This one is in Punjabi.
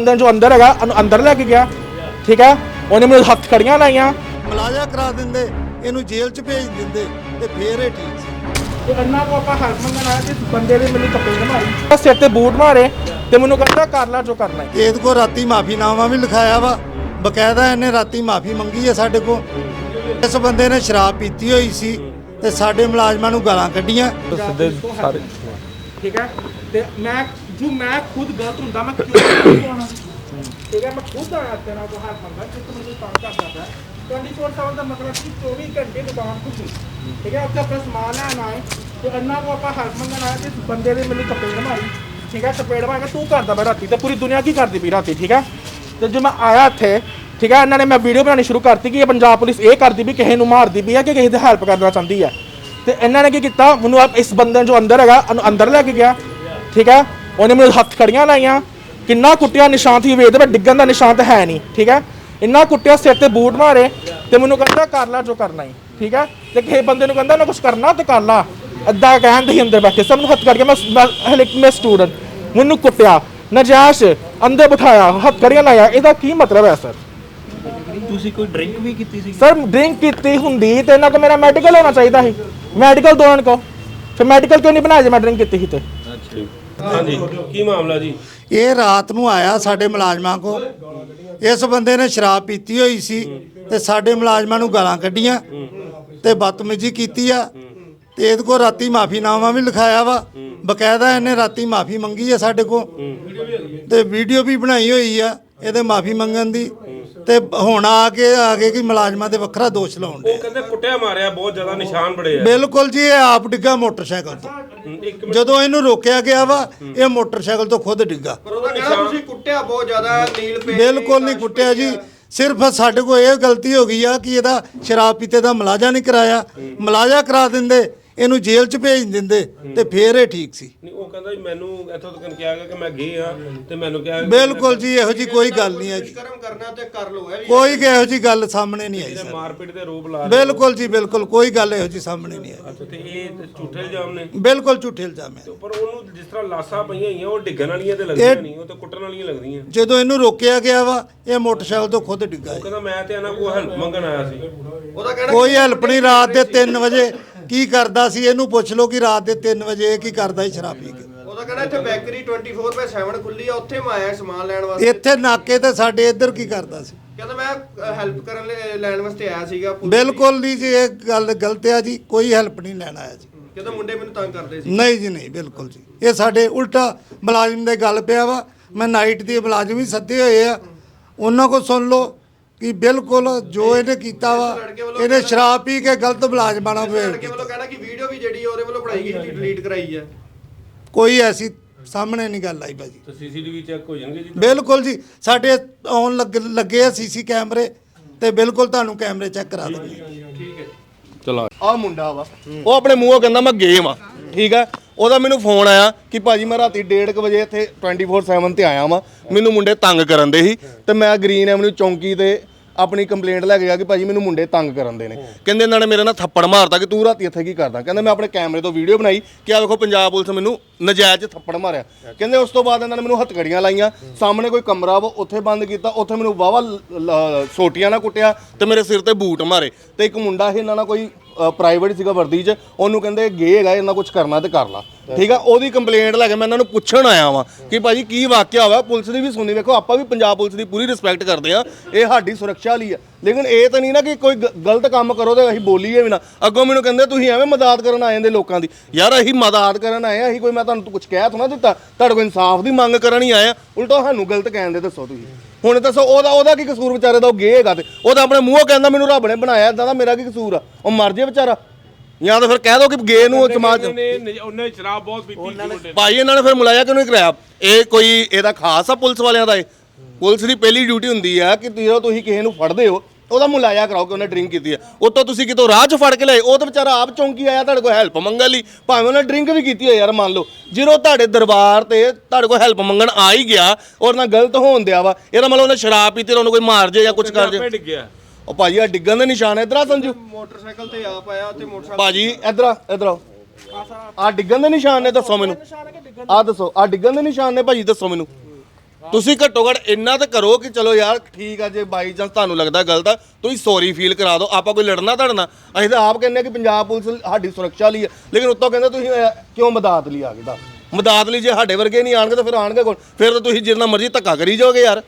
ਬੰਦੇ ਜੋ ਅੰਦਰ ਹੈਗਾ ਉਹਨੂੰ ਅੰਦਰ ਲੈ ਕੇ ਗਿਆ। ਠੀਕ ਹੈ? ਉਹਨੇ ਮੈਨੂੰ ਹੱਥ ਖੜੀਆਂ ਲਾਈਆਂ। ਮਲਾਜਾ ਕਰਾ ਦਿੰਦੇ ਇਹਨੂੰ ਜੇਲ੍ਹ 'ਚ ਭੇਜ ਦਿੰਦੇ ਤੇ ਫੇਰ ਇਹ ਠੀਕ ਸੀ। ਤੇ ਅੰਨਾ ਕੋ ਆਪਾਂ ਹੈਲਪ ਮੰਗਣ ਆਇਆ ਤੇ ਬੰਦੇ ਨੇ ਮੈਨੂੰ ਕੱਪੜੇ ਮਾਰੀ ਸਿਰ ਤੇ ਬੂਟ ਮਾਰੇ ਤੇ ਮੈਨੂੰ ਕਹਿੰਦਾ ਕਰ ਲੈ ਜੋ ਕਰਨਾ ਹੈ। ਇਹਦੇ ਕੋ ਰਾਤੀ ਮਾਫੀਨਾਮਾ ਵੀ ਲਿਖਾਇਆ ਵਾ। ਬਕਾਇਦਾ ਇਹਨੇ ਰਾਤੀ ਮਾਫੀ ਮੰਗੀ ਹੈ ਸਾਡੇ ਕੋ ਇਸ ਬੰਦੇ ਨੇ ਸ਼ਰਾਬ ਪੀਤੀ ਹੋਈ ਸੀ ਤੇ ਸਾਡੇ ਮੁਲਾਜ਼ਮਾਂ ਨੂੰ ਗਾਲਾਂ ਕੱਢੀਆਂ। ਸਿੱਧੇ ਸਾਰੇ ਠੀਕ ਹੈ? ਤੇ ਮੈਂ ਜੋ ਮੈਂ ਖੁਦ ਗਲਤ ਹੁੰਦਾ, ਮੈਂ ਕਿਉਂ ਹੋਣਾ। ਠੀਕ ਹੈ, ਮੈਂ ਖੁਦ ਆਇਆ ਤੇਰਾ ਕੋ ਹੱਥ ਮੰਗਾ ਕਿ ਤੂੰ ਮੈਨੂੰ ਤੰਗ ਕਰਦਾ ਪਿਆ 24/7 ਦਾ ਮਤਲਬ ਕਿ 24 ਘੰਟੇ ਦੁਕਾਨ ਖੁੱਲੀ ਠੀਕ ਹੈ, ਉੱਥੇ ਆਪਣਾ ਸਮਾਨ ਲੈਣ ਆਏ, ਤੇ ਅੰਨਾ ਕੋ ਆਪਾਂ ਹੱਥ ਮੰਗਣ ਆਇਆ ਤੇ ਬੰਦੇ ਨੇ ਮੈਨੂੰ ਚਪੇੜ ਮਾਰੀ। ਠੀਕ ਹੈ, ਚਪੇੜ ਮਾਰ ਕੇ ਤੂੰ ਕਰਦਾ ਬੈ ਰਾਤੀ, ਤੇ ਪੂਰੀ ਦੁਨੀਆ ਕੀ ਕਰਦੀ ਪਈ ਰਾਤੀ, ਠੀਕ ਹੈ? ਤੇ ਜੋ ਮੈਂ ਆਇਆ ਇੱਥੇ, ਠੀਕ ਹੈ, ਇਹਨਾਂ ਨੇ ਮੈਂ ਵੀਡੀਓ ਬਣਾਉਣੀ ਸ਼ੁਰੂ ਕਰਤੀ ਕਿ ਇਹ ਪੰਜਾਬ ਪੁਲਿਸ ਇਹ ਕਰਦੀ ਵੀ ਕਿਸੇ ਨੂੰ ਮਾਰਦੀ ਵੀ ਹੈ ਕਿ ਕਿਸੇ ਦੀ ਹੈਲਪ ਕਰਨਾ ਚਾਹੁੰਦੀ ਹੈ। ਤੇ ਇਹਨਾਂ ਨੇ ਕੀ ਕੀਤਾ, ਮੈਨੂੰ ਇਸ ਬੰਦੇ ਨੂੰ ਜੋ ਅੰਦਰ ਹੈਗਾ, ਉਹਨੂੰ ਅੰਦਰ ਲੈ ਕੇ ਗਿਆ। ਠੀਕ ਹੈ ਉਹਨੇ ਮੈਨੂੰ ਹੱਥ ਖੜੀਆਂ ਲਾਈਆਂ। ਕਿੰਨਾ ਕੁੱਟਿਆ ਨਿਸ਼ਾਨ ਸੀ ਵੇਖਦੇ ਪਰ ਡਿੱਗਣ ਦਾ ਨਿਸ਼ਾਨ ਤਾਂ ਹੈ ਨਹੀਂ ਠੀਕ ਹੈ? ਇੰਨਾ ਕੁੱਟਿਆ ਸਿਰ ਤੇ ਬੂਟ ਮਾਰੇ ਤੇ ਮੈਨੂੰ ਕਹਿੰਦਾ ਕਰ ਲੈ ਜੋ ਕਰਨਾ ਹੀ ਠੀਕ ਹੈ? ਤੇ ਕਿਸੇ ਬੰਦੇ ਨੂੰ ਕਹਿੰਦਾ ਨਾ ਕੁਝ ਕਰਨਾ ਤੇ ਕਰ ਲਾ ਅੱਧਾ ਕਹਿੰਦੇ ਹੀ ਅੰਦਰ ਬੈਠੇ। ਸਭ ਨੂੰ ਹੱਥ ਕਰਕੇ ਮੈਂ ਹਲੇ ਮੈਂ ਸਟੂਡੈਂਟ ਮੈਨੂੰ ਕੁੱਟਿਆ ਨਜਾਇਸ਼ ਅੰਦਰ ਬਿਠਾਇਆ ਹੱਥ ਖੜੀਆਂ ਲਾਇਆ ਇਹਦਾ ਕੀ ਮਤਲਬ ਹੈ ਸਰ? ਤੁਸੀਂ ਕੋਈ ਡਰਿੰਕ ਵੀ ਕੀਤੀ ਸੀ ਸਰ ਡਰਿੰਕ ਕੀਤੀ ਹੁੰਦੀ ਤੇ ਇਹਨਾਂ ਕੋ ਮੇਰਾ ਮੈਡੀਕਲ ਹੋਣਾ ਚਾਹੀਦਾ ਸੀ। ਮੈਡੀਕਲ ਦੋ ਇਹਨਾਂ ਕੋ। ਫਿਰ ਮੈਡੀਕਲ ਕਿਉਂ ਨਹੀਂ ਬਣਾਇਆ ਜੇ ਮੈਂ ਡਰਿੰਕ ਕੀਤੀ ਸੀ ਤੇ? ਹਾਂਜੀ। ਕੀ ਮਾਮਲਾ ਜੀ? ਇਹ ਰਾਤ ਨੂੰ ਆਇਆ ਸਾਡੇ ਮੁਲਾਜ਼ਮਾਂ ਕੋ ਇਸ ਬੰਦੇ ਨੇ ਸ਼ਰਾਬ ਪੀਤੀ ਹੋਈ ਸੀ ਤੇ ਸਾਡੇ ਮੁਲਾਜ਼ਮਾਂ ਨੂੰ ਗਾਲਾਂ ਕੱਢੀਆਂ ਤੇ ਬਦਤਮੀਜ਼ੀ ਕੀਤੀ ਆ। ਤੇ ਇਹਦੇ ਕੋ ਰਾਤੀ ਮਾਫੀਨਾਮਾ ਵੀ ਲਿਖਾਇਆ ਵਾ। ਬਕਾਇਦਾ ਇਹਨੇ ਰਾਤੀ ਮਾਫੀ ਮੰਗੀ ਆ ਸਾਡੇ ਕੋ ਤੇ ਵੀਡੀਓ ਵੀ ਬਣਾਈ ਹੋਈ ਆ ਇਹਦੇ ਮਾਫੀ ਮੰਗਣ ਦੀ। ਤੇ ਹੁਣ ਆ ਕੇ ਆ ਕੇ ਕਿ ਮੁਲਾਜ਼ਮਾਂ ਦੇ ਵੱਖਰਾ ਦੋਸ਼ ਲਾਉਣ ਦੇ ਉਹ ਕਹਿੰਦੇ ਕੁੱਟਿਆ ਮਾਰਿਆ ਬਹੁਤ ਜ਼ਿਆਦਾ ਨਿਸ਼ਾਨ ਬੜੇ ਆ। ਬਿਲਕੁਲ ਜੀ ਇਹ ਆਪ ਡਿੱਗਾ ਮੋਟਰਸਾਈਕਲ ਤੋਂ। ਇੱਕ ਜਦੋਂ ਇਹਨੂੰ ਰੋਕਿਆ ਗਿਆ ਵਾ ਇਹ ਮੋਟਰਸਾਈਕਲ ਤੋਂ ਖੁਦ ਡਿੱਗਾ। ਪਰ ਉਹਦਾ ਕਹਿਣਾ ਤੁਸੀਂ ਕੁੱਟਿਆ ਬਹੁਤ ਜ਼ਿਆਦਾ ਨੀਲ ਪੇ ਬਿਲਕੁਲ ਨਹੀਂ ਕੁੱਟਿਆ ਜੀ। ਸਿਰਫ ਸਾਡੇ ਕੋਲ ਇਹ ਗਲਤੀ ਹੋ ਗਈ ਆ ਕਿ ਇਹਦਾ ਸ਼ਰਾਬ ਪੀਤੇ ਦਾ ਮਲਾਜਾ ਨਹੀਂ ਕਰਾਇਆ। ਮਲਾਜਾ ਕਰਾ ਦਿੰਦੇ ਇਹਨੂੰ ਜੇਲ੍ਹ 'ਚ ਭੇਜ ਦਿੰਦੇ ਤੇ ਫੇਰ ਇਹ ਠੀਕ ਸੀ। ਨਹੀਂ ਕਹਿੰਦਾ ਜੀ ਮੈਨੂੰ ਇੱਥੋਂ ਤੱਕ ਕਿਹਾ ਗਿਆ ਕਿ ਮੈਂ ਗੇ ਆ ਤੇ ਮੈਨੂੰ ਕਿਹਾ ਬਿਲਕੁਲ ਜੀ ਇਹੋ ਜੀ ਕੋਈ ਗੱਲ ਨਹੀਂ ਹੈ ਜੀ। ਕਰਮ ਕਰਨਾ ਤੇ ਕਰ ਲੋ ਇਹ ਵੀ ਕੋਈ ਇਹੋ ਜੀ ਗੱਲ ਸਾਹਮਣੇ ਨਹੀਂ ਆਈ ਸਰ। ਮਾਰਪੀਟ ਦੇ ਰੂਪ ਲਾ ਬਿਲਕੁਲ ਜੀ ਬਿਲਕੁਲ ਕੋਈ ਗੱਲ ਇਹੋ ਜੀ ਸਾਹਮਣੇ ਨਹੀਂ ਆਈ। ਅੱਛਾ ਤੇ ਇਹ ਝੂਠੇ ਇਲਜ਼ਾਮ ਨੇ? ਬਿਲਕੁਲ ਝੂਠੇ ਇਲਜ਼ਾਮ ਹੈ। ਪਰ ਉਹਨੂੰ ਜਿਸ ਤਰ੍ਹਾਂ ਲਾਸਾਂ ਪਈਆਂ ਹੋਈਆਂ ਉਹ ਡਿੱਗਣ ਵਾਲੀਆਂ ਤੇ ਲੱਗਦੀਆਂ ਨਹੀਂ ਉਹ ਤੇ ਕੁੱਟਣ ਵਾਲੀਆਂ ਲੱਗਦੀਆਂ। ਜਦੋਂ ਇਹਨੂੰ ਰੋਕਿਆ ਗਿਆ ਵਾ ਇਹ ਮੋਟਰਸਾਈਕਲ ਤੋਂ ਖੁਦ ਡਿੱਗਾ ਹੈ ਕਹਿੰਦਾ ਮੈਂ ਤੇ ਇਹਨਾਂ ਕੋਲ ਹੈਲਪ ਮੰਗਣ ਆਇਆ ਸੀ। ਉਹਦਾ ਕਹਿਣਾ ਕੋਈ ਹੈਲਪ ਨਹੀਂ ਰਾਤ ਦੇ 3 ਵਜੇ ਕੀ ਕਰਦਾ ਸੀ? ਇਹਨੂੰ ਪੁੱਛ ਲਓ ਕਿ ਰਾਤ ਦੇ 3 ਵਜੇ ਇਹ ਕੀ ਕਰਦਾ ਸੀ ਸ਼ਰਾਬ ਪੀ ਕੇ। ਉਹਦਾ ਕਹਿਣਾ ਇੱਥੇ ਬੈਕਰੀ 24/7 ਖੁੱਲੀ ਆ ਉੱਥੇ ਮੈਂ ਆਇਆ ਸਮਾਨ ਲੈਣ ਵਾਸਤੇ। ਇੱਥੇ ਨਾਕੇ ਤੇ ਸਾਡੇ ਇੱਧਰ ਕੀ ਕਰਦਾ ਸੀ? ਕਹਿੰਦਾ ਮੈਂ ਹੈਲਪ ਕਰਨ ਲਈ ਲੈਣ ਵਾਸਤੇ ਆਇਆ ਸੀਗਾ ਬਿਲਕੁਲ ਨਹੀਂ ਜੀ ਇਹ ਗੱਲ ਗਲਤ ਆ ਜੀ ਕੋਈ ਹੈਲਪ ਨਹੀਂ ਲੈਣ ਆਇਆ ਜੀ। ਕਹਿੰਦਾ ਮੁੰਡੇ ਮੈਨੂੰ ਤੰਗ ਕਰਦੇ ਸੀ। ਨਹੀਂ ਜੀ ਨਹੀਂ ਬਿਲਕੁਲ ਜੀ। ਇਹ ਸਾਡੇ ਉਲਟਾ ਮੁਲਾਜ਼ਮ ਦੇ ਗੱਲ ਪਿਆ ਵਾ। ਮੈਂ ਨਾਈਟ ਦੀ ਮੁਲਾਜ਼ਮ ਵੀ ਸੱਦੇ ਹੋਏ ਆ। ਉਹਨਾਂ ਕੋ ਸੁਣ ਲਓ ਕਿ ਬਿਲਕੁਲ ਜੋ ਇਹਨੇ ਕੀਤਾ ਵਾ ਇਹਨੇ ਸ਼ਰਾਬ ਪੀ ਕੇ ਗਲਤ ਮੁਲਾਜ਼ਮਾਂ ਨਾਲ ਬਿਹੇਵ ਲੜਕੇ ਵੱਲੋਂ ਕਹਿਣਾ ਕਿ ਵੀਡੀਓ ਵੀ ਜਿਹੜੀ ਉਹਦੇ ਵੱਲੋਂ ਬਣਾਈ ਗਈ ਸੀ ਡਿਲੀਟ ਕਰਾਈ ਆ। ਕੋਈ ਐਸੀ ਸਾਹਮਣੇ ਨਹੀਂ ਗੱਲ ਆਈ ਭਾਜੀ। ਤੇ ਸੀਸੀਟੀਵੀ ਚੈੱਕ ਹੋ ਜਾਣਗੇ ਜੀ? ਬਿਲਕੁਲ ਜੀ ਸਾਡੇ ਆਉਣ ਲੱਗ ਆ ਸੀਸੀ ਕੈਮਰੇ ਤੇ ਬਿਲਕੁਲ ਤੁਹਾਨੂੰ ਕੈਮਰੇ ਚੈੱਕ ਕਰਾ ਦਿੰਦੇ ਆ ਮੁੰਡਾ ਵਾ ਉਹ ਆਪਣੇ ਮੂੰਹੋਂ ਕਹਿੰਦਾ ਮੈਂ ਗੇਮ ਆ ਠੀਕ ਆ ਉਹਦਾ ਮੈਨੂੰ ਫੋਨ ਆਇਆ ਕਿ ਭਾਜੀ ਮੈਂ ਰਾਤੀ 1:30 ਵਜੇ ਇੱਥੇ 24/7 ਤੇ ਆਇਆ ਵਾਂ ਮੈਨੂੰ ਮੁੰਡੇ ਤੰਗ ਕਰਨ ਦੇ ਸੀ ਤੇ ਮੈਂ ਗ੍ਰੀਨ ਐਵਨਿਊ ਚੌਂਕੀ ਤੇ ਆਪਣੀ ਕੰਪਲੇਂਟ ਲੈ ਕੇ ਗਿਆ ਕਿ ਭਾਜੀ ਮੈਨੂੰ ਮੁੰਡੇ ਤੰਗ ਕਰਨ ਦੇ ਨੇ। ਕਹਿੰਦੇ ਇਹਨਾਂ ਨੇ ਮੇਰੇ ਨਾਲ ਥੱਪੜ ਮਾਰਤਾ ਕਿ ਤੂੰ ਰਾਤੀ ਇੱਥੇ ਕੀ ਕਰਦਾ? ਕਹਿੰਦਾ ਮੈਂ ਆਪਣੇ ਕੈਮਰੇ ਤੋਂ ਵੀਡੀਓ ਬਣਾਈ ਕਿ ਆ ਵੇਖੋ ਪੰਜਾਬ ਪੁਲਿਸ ਮੈਨੂੰ ਨਜਾਇਜ਼ ਥੱਪੜ ਮਾਰਿਆ। ਕਹਿੰਦੇ ਉਸ ਤੋਂ ਬਾਅਦ ਇਹਨਾਂ ਨੇ ਮੈਨੂੰ ਹੱਥਕੜੀਆਂ ਲਾਈਆਂ। ਸਾਹਮਣੇ ਕੋਈ ਕਮਰਾ ਵਾ ਉੱਥੇ ਬੰਦ ਕੀਤਾ ਉੱਥੇ ਮੈਨੂੰ ਵਾਵਾ ਸੋਟੀਆਂ ਨਾਲ ਕੁੱਟਿਆ ਤੇ ਮੇਰੇ ਸਿਰ ਤੇ ਬੂਟ ਮਾਰੇ। ਤੇ ਇੱਕ ਮੁੰਡਾ ਸੀ ਇਹਨਾਂ ਨਾਲ ਕੋਈ ਪ੍ਰਾਈਵੇਟ ਸੀਗਾ ਵਰਦੀ 'ਚ। ਉਹਨੂੰ ਕਹਿੰਦੇ ਗੇ ਹੈਗਾ ਇਹਨਾਂ ਕੁਝ ਕਰਨਾ ਤੇ ਕਰ ਲਾ। ਠੀਕ ਆ, ਉਹਦੀ ਕੰਪਲੇਂਟ ਲੈ ਕੇ ਮੈਂ ਇਹਨਾਂ ਨੂੰ ਪੁੱਛਣ ਆਇਆ ਵਾਂ ਕਿ ਭਾਜੀ ਕੀ ਵਾਕਿਆ ਹੋਇਆ, ਪੁਲਿਸ ਦੀ ਵੀ ਸੁਣੀ, ਵੇਖੋ, ਆਪਾਂ ਵੀ ਪੰਜਾਬ ਪੁਲਿਸ ਦੀ ਪੂਰੀ ਰਿਸਪੈਕਟ ਕਰਦੇ ਆ ਇਹ ਸਾਡੀ ਸੁਰੱਖਿਆ ਲਈ ਆ। ਲੇਕਿਨ ਇਹ ਤਾਂ ਨਹੀਂ ਨਾ ਕਿ ਕੋਈ ਗ- ਗਲਤ ਕੰਮ ਕਰੋ ਤੇ ਅਸੀਂ ਬੋਲੀਏ ਵੀ ਨਾ। ਅੱਗੋਂ ਮੈਨੂੰ ਕਹਿੰਦੇ, ਤੁਸੀਂ ਐਵੇਂ ਮਦਦ ਕਰਨ ਆਏ ਜਾਂਦੇ ਲੋਕਾਂ ਦੀ। ਯਾਰ, ਅਸੀਂ ਮਦਦ ਕਰਨ ਆਏ ਆ ਅਸੀਂ ਕੋਈ, ਮੈਂ ਤੁਹਾਨੂੰ ਕੁਝ ਕਹਿ ਥੋੜਾ ਦਿੱਤਾ, ਤੁਹਾਡੇ ਕੋਲ ਇਨਸਾਫ ਦੀ ਮੰਗ ਕਰਨ ਹੀ ਆਏ ਆ ਉਲਟਾ ਸਾਨੂੰ ਗਲਤ ਕਹਿਣ ਦੇ ਦੱਸੋ ਤੁਸੀਂ। ਹੁਣ ਦੱਸੋ, ਉਹਦਾ ਉਹਦਾ ਕੀ ਕਸੂਰ ਵਿਚਾਰੇ ਦਾ, ਉਹ ਗੇ ਹੈਗਾ ਤੇ। ਤਾਂ ਆਪਣੇ ਮੂੰਹੋਂ ਕਹਿੰਦਾ, ਮੈਨੂੰ ਰੱਬ ਨੇ ਬਣਾਇਆ ਇਦਾਂ ਦਾ ਮੇਰਾ ਕੀ ਕਸੂਰ ਆ? ਉਹ ਮਰ ਜੇ ਵਿਚਾਰਾ। ਜਾਂ ਤਾਂ ਫਿਰ ਕਹਿ ਦੋ ਕਿ ਗੇ ਨੂੰ ਸਮਾਜ ਉਹਨੇ ਉਹਨੇ ਸ਼ਰਾਬ ਬਹੁਤ ਪੀਤੀ ਸੀ ਮੁੰਡੇ ਭਾਈ ਇਹਨਾਂ ਨੇ ਫਿਰ ਮੁਲਾਇਆ ਕਿਉਂ ਨਹੀਂ ਕਰਾਇਆ ਇਹ ਕੋਈ ਇਹਦਾ ਖਾਸ ਆ ਪੁਲਿਸ ਵਾਲਿਆਂ ਦਾ ਇਹ? ਪੁਲਿਸ ਦੀ ਪਹਿਲੀ ਡਿਊਟੀ ਹੁੰਦੀ ਆ ਕਿ ਜਦੋਂ ਤੁਸੀਂ ਕਿਸੇ ਨੂੰ ਫੜਦੇ ਹੋ ਉਹਦਾ ਮੁਲਾਇਆ ਕਰਾਓ ਕਿ ਉਹਨੇ ਡਰਿੰਕ ਕੀਤੀ ਆ। ਉਤੋਂ ਤੁਸੀਂ ਕਿਤੋਂ ਰਾਹ 'ਚ ਫੜ ਕੇ ਲਏ ਉਹ ਤਾਂ ਵਿਚਾਰਾ ਆਪ ਚੌਂਕੀ ਆਇਆ ਤੁਹਾਡੇ ਕੋਲ ਹੈਲਪ ਮੰਗਣ ਲਈ। ਭਾਵੇਂ ਉਹਨੇ ਡਰਿੰਕ ਵੀ ਕੀਤੀ ਹੋਏ ਯਾਰ ਮੰਨ ਲਓ। ਜਦੋਂ ਤੁਹਾਡੇ ਦਰਬਾਰ ਤੇ ਤੁਹਾਡੇ ਕੋਲ ਹੈਲਪ ਮੰਗਣ ਆ ਹੀ ਗਿਆ ਔਰ ਨਾਲ ਗਲਤ ਹੋਣ ਦਿਆ ਵਾ ਇਹਦਾ ਮਤਲਬ ਉਹਨੇ ਸ਼ਰਾਬ ਪੀਤੀ ਤੇ ਉਹਨੂੰ ਕੋਈ ਮਾਰ ਜੇ ਜਾਂ ਕੁਝ ਕਰ ਜੇ। ਉਹ ਭਾਜੀ ਆ ਡਿੱਗਣ ਦੇ ਨਿਸ਼ਾਨ ਇਧਰ ਆ ਸੰਜੂ। ਮੋਟਰਸਾਈਕਲ ਤੇ ਆਪ ਆਇਆ ਤੇ ਮੋਟਰਸਾਈਕਲ ਭਾਜੀ ਇਧਰ ਆ ਇਧਰ ਆ ਆ ਡਿੱਗਣ ਦੇ ਨਿਸ਼ਾਨ ਨੇ ਦੱਸੋ ਮੈਨੂੰ। ਆ ਦੱਸੋ ਆ ਡਿੱਗਣ ਦੇ ਨਿਸ਼ਾਨ ਨੇ ਭਾਜੀ ਦੱਸੋ ਮੈਨੂੰ। ਤੁਸੀਂ ਘੱਟੋ ਘੱਟ ਇੰਨਾ ਤਾਂ ਕਰੋ ਕਿ ਚਲੋ ਯਾਰ ਠੀਕ ਆ ਜੇ ਬਾਈ ਚਾਂਸ ਤੁਹਾਨੂੰ ਲੱਗਦਾ ਗਲਤ ਆ ਤੁਸੀਂ ਸੌਰੀ ਫੀਲ ਕਰਾ ਦਿਓ। ਆਪਾਂ ਕੋਈ ਲੜਨਾ ਧੜਨਾ ਅਸੀਂ ਤਾਂ ਆਪ ਕਹਿੰਦੇ ਕਿ ਪੰਜਾਬ ਪੁਲਿਸ ਸਾਡੀ ਸੁਰੱਖਿਆ ਲਈ ਹੈ ਲੇਕਿਨ ਉੱਤੋਂ ਕਹਿੰਦੇ ਤੁਸੀਂ ਅਹ, ਕਿਉਂ ਮਦਦ ਲਈ ਆ ਗਏ ਦੱਸ ਮਦਦ ਲਈ ਜੇ ਸਾਡੇ ਵਰਗੇ ਨਹੀਂ ਆਣਗੇ ਤਾਂ ਫਿਰ ਆਣਗੇ ਕੋਲ ਫਿਰ ਤਾਂ ਤੁਸੀਂ ਜਿੰਨਾ ਮਰਜ਼ੀ ਧੱਕਾ ਕਰੀ ਜਾਓਗੇ ਯਾਰ।